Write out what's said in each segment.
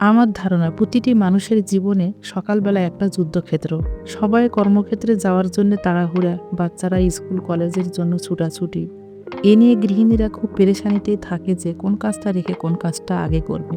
আমার ধারণা প্রতিটি মানুষের জীবনে সকালবেলা একটা যুদ্ধক্ষেত্র। সবাই কর্মক্ষেত্রে যাওয়ার জন্য তাড়াহুড়া, বাচ্চারা স্কুল, কলেজের জন্য ছুটাছুটি। এ নিয়ে গৃহিণীরা খুব পেরেশানিতেই থাকে যে কোন কাজটা রেখে কোন কাজটা আগে করবে।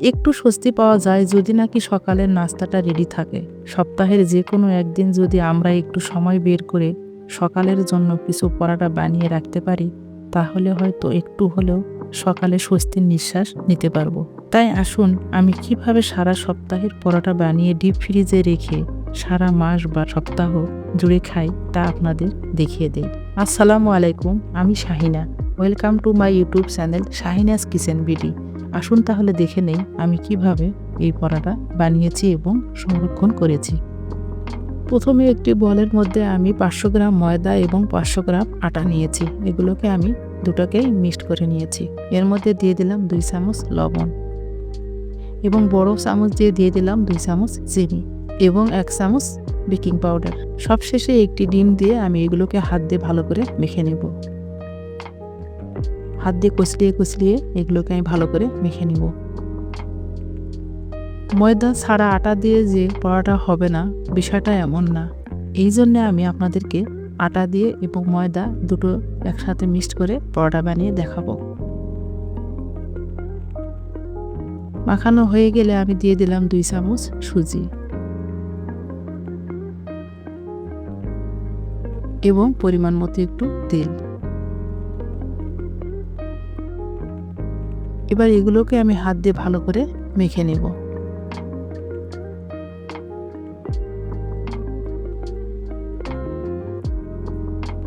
একটু স্বস্তি পাওয়া যায় যদি নাকি সকালের নাস্তাটা রেডি থাকে। সপ্তাহের যে কোনো একদিন যদি আমরা একটু সময় বের করে সকালের জন্য কিছু পরাটা বানিয়ে রাখতে পারি, তাহলে হয়তো একটু হলেও সকালে স্বস্তির নিঃশ্বাস নিতে পারব। তাই আসুন, আমি কীভাবে সারা সপ্তাহের পরোটা বানিয়ে ডিপ ফ্রিজে রেখে সারা মাস বা সপ্তাহ জুড়ে খাই, তা আপনাদের দেখিয়ে দেই। আসসালামু আলাইকুম, আমি Shahina. Welcome to my YouTube channel Shahina's kitchen BD. আসুন তাহলে দেখে নেই আমি কীভাবে এই পরোটা বানিয়েছি এবং সংরক্ষণ করেছি। প্রথমে একটি বলের মধ্যে আমি পাঁচশো গ্রাম ময়দা এবং পাঁচশো গ্রাম আটা নিয়েছি। এগুলোকে আমি দুটোকেই মিক্সড করে নিয়েছি। এর মধ্যে দিয়ে দিলাম দুই চামচ লবণ এবং বড় চামচ দিয়ে দিয়ে দিলাম দুই চামচ চিনি এবং এক চামচ বেকিং পাউডার। সবশেষে একটি ডিম দিয়ে আমি এগুলোকে হাত দিয়ে ভালো করে মেখে নেব। হাত দিয়ে কচলিয়ে কচলিয়ে এগুলোকে আমি ভালো করে মেখে নেব। ময়দা ছাড়া আটা দিয়ে যে পরোটা হবে না, বিষয়টা এমন না। এই জন্যে আমি আপনাদেরকে আটা দিয়ে এবং ময়দা দুটো একসাথে মিক্সড করে পরোটা বানিয়ে দেখাবো। মাখানো হয়ে গেলে আমি দিয়ে দিলাম দুই চামচ সুজি। এবং পরিমাণ মতো একটু তেল। এবার এগুলোকে আমি হাত দিয়ে ভালো করে মেখে নেব।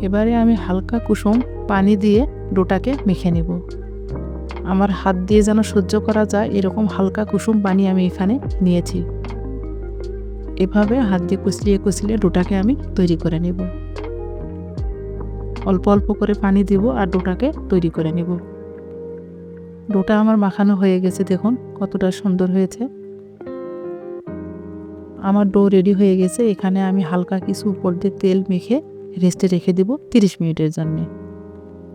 এবারে আমি হালকা কুসুম পানি দিয়ে ডোটাকে মেখে নেব। আমার হাত দিয়ে যেন সহ্য করা যায়, এরকম হালকা কুসুম পানি আমি এখানে নিয়েছি। এভাবে হাত দিয়ে কুচলিয়ে কুচলিয়ে ডোটাকে আমি তৈরি করে নেব। অল্প অল্প করে পানি দিব আর ডোটাকে তৈরি করে নেব। ডোটা আমার মাখানো হয়ে গেছে, দেখুন কতটা সুন্দর হয়েছে। আমার ডো রেডি হয়ে গেছে, এখানে আমি হালকা কিছু উপর দিয়ে তেল মেখে রেস্টে রেখে দেব তিরিশ মিনিটের জন্যে।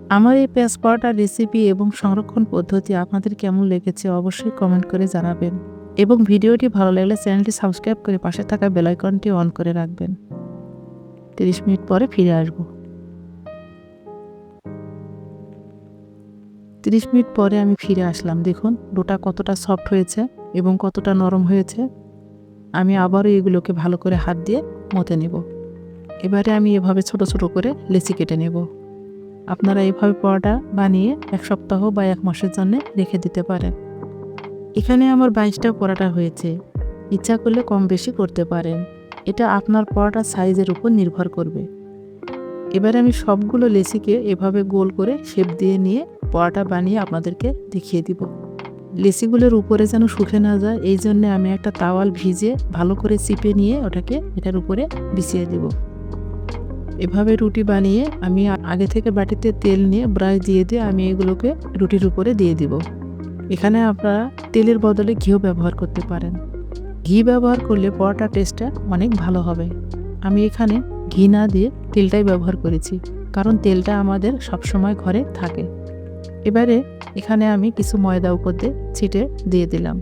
আমার এই পেঁয়াজ পরোটার রেসিপি এবং সংরক্ষণ পদ্ধতি আপনাদের কেমন লেগেছে অবশ্যই কমেন্ট করে জানাবেন। এবং ভিডিওটি ভালো লাগলে চ্যানেলটি সাবস্ক্রাইব করে পাশে থাকা বেলাইকনটি অন করে রাখবেন। তিরিশ মিনিট পরে ফিরে আসব। তিরিশ মিনিট পরে আমি ফিরে আসলাম। দেখুন, ডোটা কতটা সফট হয়েছে এবং কতটা নরম হয়েছে। আমি আবারও এগুলোকে ভালো করে হাত দিয়ে মতে নেব। এবারে আমি এভাবে ছোট ছোট করে লেচি কেটে নেব। আপনারা এভাবে পরোটা বানিয়ে এক সপ্তাহ বা এক মাসের জন্য রেখে দিতে পারেন। এখানে আমার বাইশটা পরোটা হয়েছে। ইচ্ছা করলে কম বেশি করতে পারেন। এটা আপনার পরোটার সাইজের উপর নির্ভর করবে। এবারে আমি সবগুলো লেচিকে এভাবে গোল করে শেপ দিয়ে নিয়ে পরোটা বানিয়ে আপনাদেরকে দেখিয়ে দিব। লেচিগুলোর উপরে যেন শুকে না যায়, এই জন্যে আমি একটা তাওয়াল ভিজে ভালো করে চিপে নিয়ে ওটাকে এটার উপরে বিছিয়ে দেবো। এভাবে রুটি বানিয়ে আমি আগে থেকে বাটিতে তেল নিয়ে ব্রাশ দিয়ে দিয়ে আমি এগুলোকে রুটির উপরে দিয়ে দিব। এখানে আপনারা তেলের বদলে ঘিও ব্যবহার করতে পারেন। ঘি ব্যবহার করলে পরোটা টেস্টটা অনেক ভালো হবে। আমি এখানে ঘি না দিয়ে তেলটাই ব্যবহার করেছি, কারণ তেলটা আমাদের সবসময় ঘরে থাকে। এবারে এখানে আমি কিছু ময়দা উপর দিয়ে ছিটে দিয়ে দিলাম।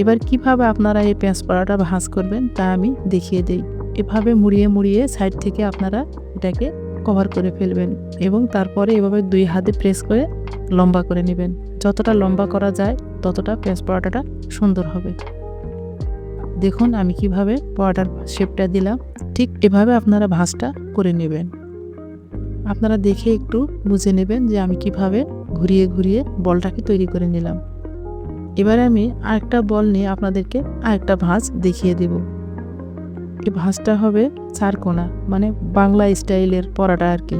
এবার কীভাবে আপনারা এই পেঁয়াজ পরোটা ভাঁজ করবেন তা আমি দেখিয়ে দিই। এভাবে মুড়িয়ে মুড়িয়ে সাইড থেকে আপনারা এটাকে কভার করে ফেলবেন এবং তারপরে এভাবে দুই হাতে প্রেস করে লম্বা করে নেবেন। যতটা লম্বা করা যায়, ততটা পেঁয়াজ পরোটাটা সুন্দর হবে। দেখুন আমি কীভাবে পরোটার শেপটা দিলাম। ঠিক এভাবে আপনারা ভাঁজটা করে নেবেন। আপনারা দেখে একটু বুঝে নেবেন যে আমি কীভাবে ঘুরিয়ে ঘুরিয়ে বলটাকে তৈরি করে নিলাম। এবারে আমি আরেকটা বল নিয়ে আপনাদেরকে আরেকটা ভাঁজ দেখিয়ে দেবো। এই ভাঁজটা হবে চারকোনা মানে বাংলা স্টাইলের পরাটা আর কি।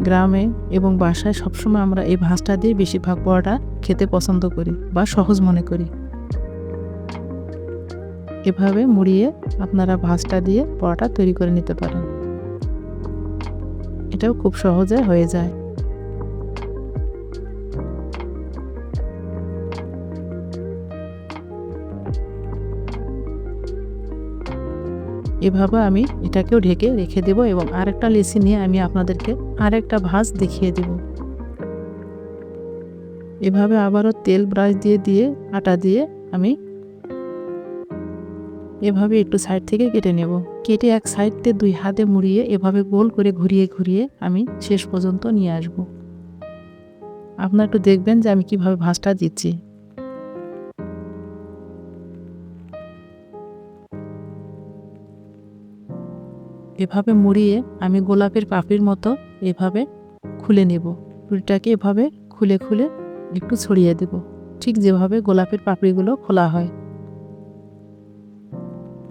গ্রামে এবং বাসায় সবসময় আমরা এই ভাঁজটা দিয়ে বেশিরভাগ পরাটা খেতে পছন্দ করি বা সহজ মনে করি। এভাবে মুড়িয়ে আপনারা ভাঁজটা দিয়ে পরাটা তৈরি করে নিতে পারেন। এটাও খুব সহজে হয়ে যায়। এভাবে আমি এটাকেও ঢেকে রেখে দেব এবং আরেকটা লেসি নিয়ে আমি আপনাদেরকে আরেকটা ভাঁজ দেখিয়ে দেব। এভাবে আবারও তেল ব্রাশ দিয়ে দিয়ে, আটা দিয়ে আমি এভাবে একটু সাইড থেকে কেটে নেব। কেটে এক সাইডতে দুই হাতে মুড়িয়ে এভাবে গোল করে ঘুরিয়ে ঘুরিয়ে আমি শেষ পর্যন্ত নিয়ে আসব। আপনারা একটু দেখবেন যে আমি কীভাবে ভাঁজটা দিচ্ছি। এভাবে মুড়িয়ে আমি গোলাপের পাপড়ির মতো এভাবে খুলে নেব। রুটিটাকে এভাবে খুলে খুলে একটু ছড়িয়ে দেব। ঠিক যেভাবে গোলাপের পাপড়িগুলো খোলা হয়।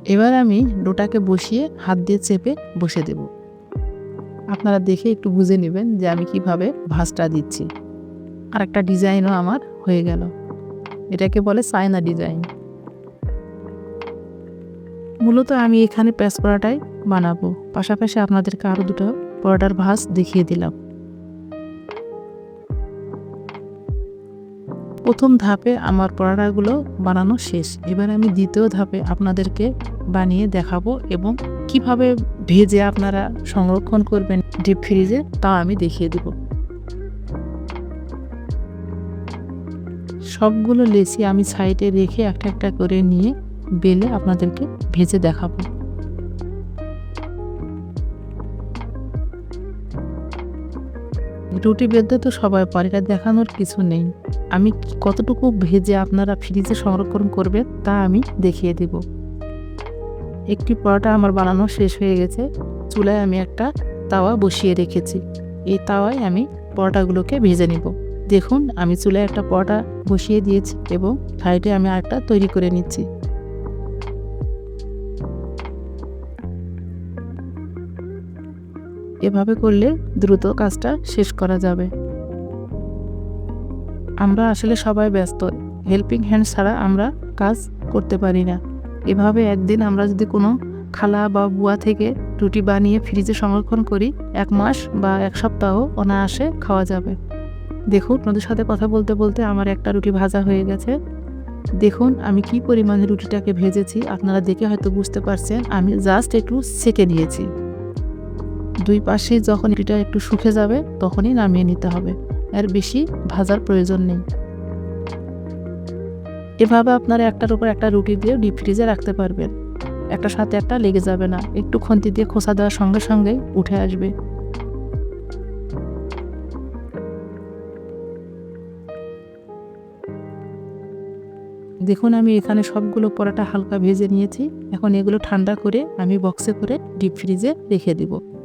এবার আমি ডোটাকে বসিয়ে হাত দিয়ে চেপে বসে দেব। আপনারা দেখে একটু বুঝে নেবেন যে আমি কীভাবে ভাঁজটা দিচ্ছি। আর একটা ডিজাইনও আমার হয়ে গেল। এটাকে বলে সাইনা ডিজাইন। মূলত আমি এখানে প্যাঁচ পরাটাই বানাবো। পাশাপাশি আপনাদেরকে আরও দুটো পরোটার ভাঁজ দেখিয়ে দিলাম। প্রথম ধাপে আমার পরোটাগুলো বানানো শেষ। এবার আমি দ্বিতীয় ধাপে আপনাদেরকে বানিয়ে দেখাবো এবং কীভাবে ভেজে আপনারা সংরক্ষণ করবেন ডিপ ফ্রিজে তা আমি দেখিয়ে দিব। সবগুলো লেচি আমি সাইডে রেখে একটা একটা করে নিয়ে বেলে আপনাদেরকে ভেজে দেখাবো। রুটি বেলতে তো সবাই পারে, এটা দেখানোর কিছু নেই। আমি কতটুকু ভেজে আপনারা ফ্রিজে সংরক্ষণ করবেন, তা আমি দেখিয়ে দেব। একটি পরোটা আমার বানানো শেষ হয়ে গেছে, চুলায় আমি একটা তাওয়া বসিয়ে রেখেছি। এই তাওয়ায় আমি পরোটাগুলোকে ভেজে নিব। দেখুন, আমি চুলায় একটা পরোটা বসিয়ে দিয়েছি এবং সাইডে আমি আরেকটা তৈরি করে নিচ্ছি। এভাবে করলে দ্রুত কাজটা শেষ করা যাবে। আমরা আসলে সবাই ব্যস্ত। হেল্পিং হ্যান্ড ছাড়া আমরা কাজ করতে পারি না। এভাবে একদিন আমরা যদি কোনো খালা বা বুয়া থেকে রুটি বানিয়ে ফ্রিজে সংরক্ষণ করি, এক মাস বা এক সপ্তাহ অনায়াসে খাওয়া যাবে। দেখুন, আপনাদের সাথে কথা বলতে বলতে আমার একটা রুটি ভাজা হয়ে গেছে। দেখুন, আমি কি পরিমাণে রুটিটাকে ভেজেছি। আপনারা দেখে হয়তো বুঝতে পারছেন, আমি জাস্ট একটু সেকে নিয়েছি। দুই পাশে যখন রুটিটা একটু শুকে যাবে, তখনই নামিয়ে নিতে হবে। এর বেশি ভাজার প্রয়োজন নেই। এভাবে আপনারা একটার উপর একটা রুটি দিয়ে ডিপ ফ্রিজে রাখতে পারবেন। একটা সাথে একটা লেগে যাবে না। একটু খন্তি দিয়ে খোসা দেওয়ার সঙ্গে সঙ্গে উঠে আসবে। দেখুন, আমি এখানে সবগুলো পরাটা হালকা ভেজে নিয়েছি। এখন এগুলো ঠান্ডা করে আমি বক্সে করে ডিপ ফ্রিজে রেখে দিব।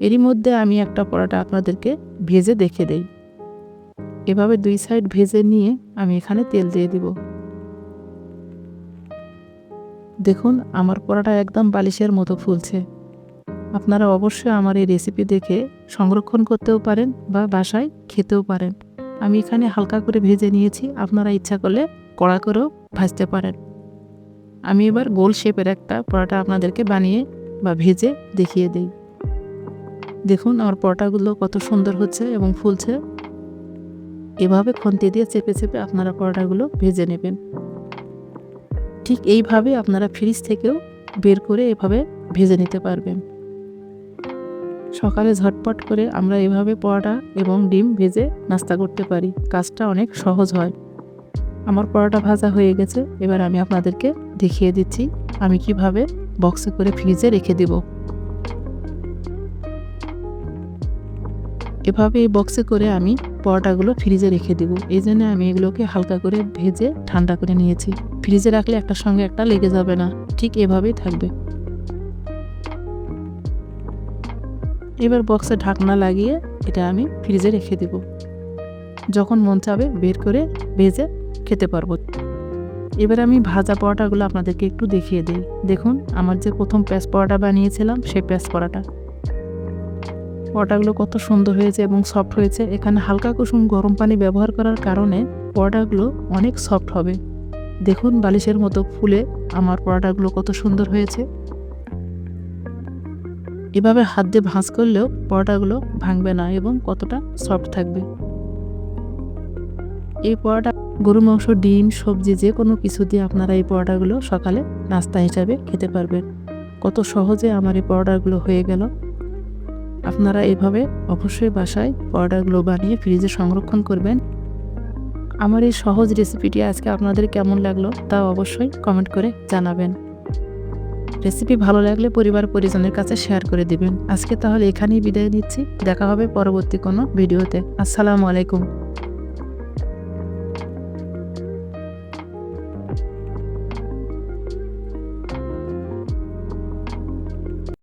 এরই মধ্যে আমি একটা পরাটা আপনাদেরকে ভেজে দেখে দেই। এভাবে দুই সাইড ভেজে নিয়ে আমি এখানে তেল দিয়ে দিব। দেখুন, আমার পরাটা একদম বালিশের মতো ফুলছে। আপনারা অবশ্যই আমার এই রেসিপি দেখে সংরক্ষণ করতেও পারেন বা বাসায় খেতেও পারেন। আমি এখানে হালকা করে ভেজে নিয়েছি, আপনারা ইচ্ছা করলে কড়া করেও ভাজতে পারেন। আমি এবার গোল শেপের একটা পরোটা আপনাদেরকে বানিয়ে বা ভেজে দেখিয়ে দিই। দেখুন আমার পরোটাগুলো কত সুন্দর হচ্ছে এবং ফুলছে। এভাবে খন্তি দিয়ে চেপে চেপে আপনারা পরোটাগুলো ভেজে নেবেন। ঠিক এইভাবে আপনারা ফ্রিজ থেকেও বের করে এভাবে ভেজে নিতে পারবেন। সকালে ঝটপট করে আমরা এভাবে পরোটা এবং ডিম ভেজে নাস্তা করতে পারি। কাজটা অনেক সহজ হয়। আমার পরোটা ভাজা হয়ে গেছে, এবার আমি আপনাদেরকে দেখিয়ে দিচ্ছি আমি কীভাবে বক্সে করে ফ্রিজে রেখে দেব। এভাবে এই বক্সে করে আমি পরোটাগুলো ফ্রিজে রেখে দেবো। এই জন্য আমি এগুলোকে হালকা করে ভেজে ঠান্ডা করে নিয়েছি। ফ্রিজে রাখলে একটা সঙ্গে একটা লেগে যাবে না। ঠিক এভাবেই থাকবে। এবার বক্সে ঢাকনা লাগিয়ে এটা আমি ফ্রিজে রেখে দেব। যখন মন চাবে বের করে ভেজে খেতে পারব। এবার আমি ভাজা পরোটাগুলো আপনাদেরকে একটু দেখিয়ে দিই। দেখুন, আমার যে প্রথম প্যাঁচ পরোটা বানিয়েছিলাম, সেই প্যাঁচ পরোটা। পরোটাগুলো কত সুন্দর হয়েছে এবং সফট হয়েছে। এখানে হালকা কুসুম গরম পানি ব্যবহার করার কারণে পরোটাগুলো অনেক সফট হবে। দেখুন বালিশের মতো ফুলে আমার পরোটাগুলো কত সুন্দর হয়েছে। এভাবে হাত দিয়ে ভাঁজ করলেও পরোটাগুলো ভাঙবে না এবং কতটা সফট থাকবে। এই পরোটা গরু মাংস, ডিম, সবজি যে কোনো কিছু দিয়ে আপনারা এই পরোটাগুলো সকালে নাস্তা হিসাবে খেতে পারবেন। কত সহজে আমার এই পরোটাগুলো হয়ে গেল। আপনারা এভাবে অবশ্যই বাসায় পরোটাগুলো বানিয়ে ফ্রিজে সংরক্ষণ করবেন। আমার এই সহজ রেসিপিটি আজকে আপনাদের কেমন লাগল তা অবশ্যই কমেন্ট করে জানাবেন। রেসিপি ভালো লাগলে পরিবার পরিজনের কাছে শেয়ার করে দিবেন। আজকে তাহলে এখানেই বিদায় নিচ্ছি। দেখা হবে পরবর্তী কোনো ভিডিওতে আসসালামু আলাইকুম।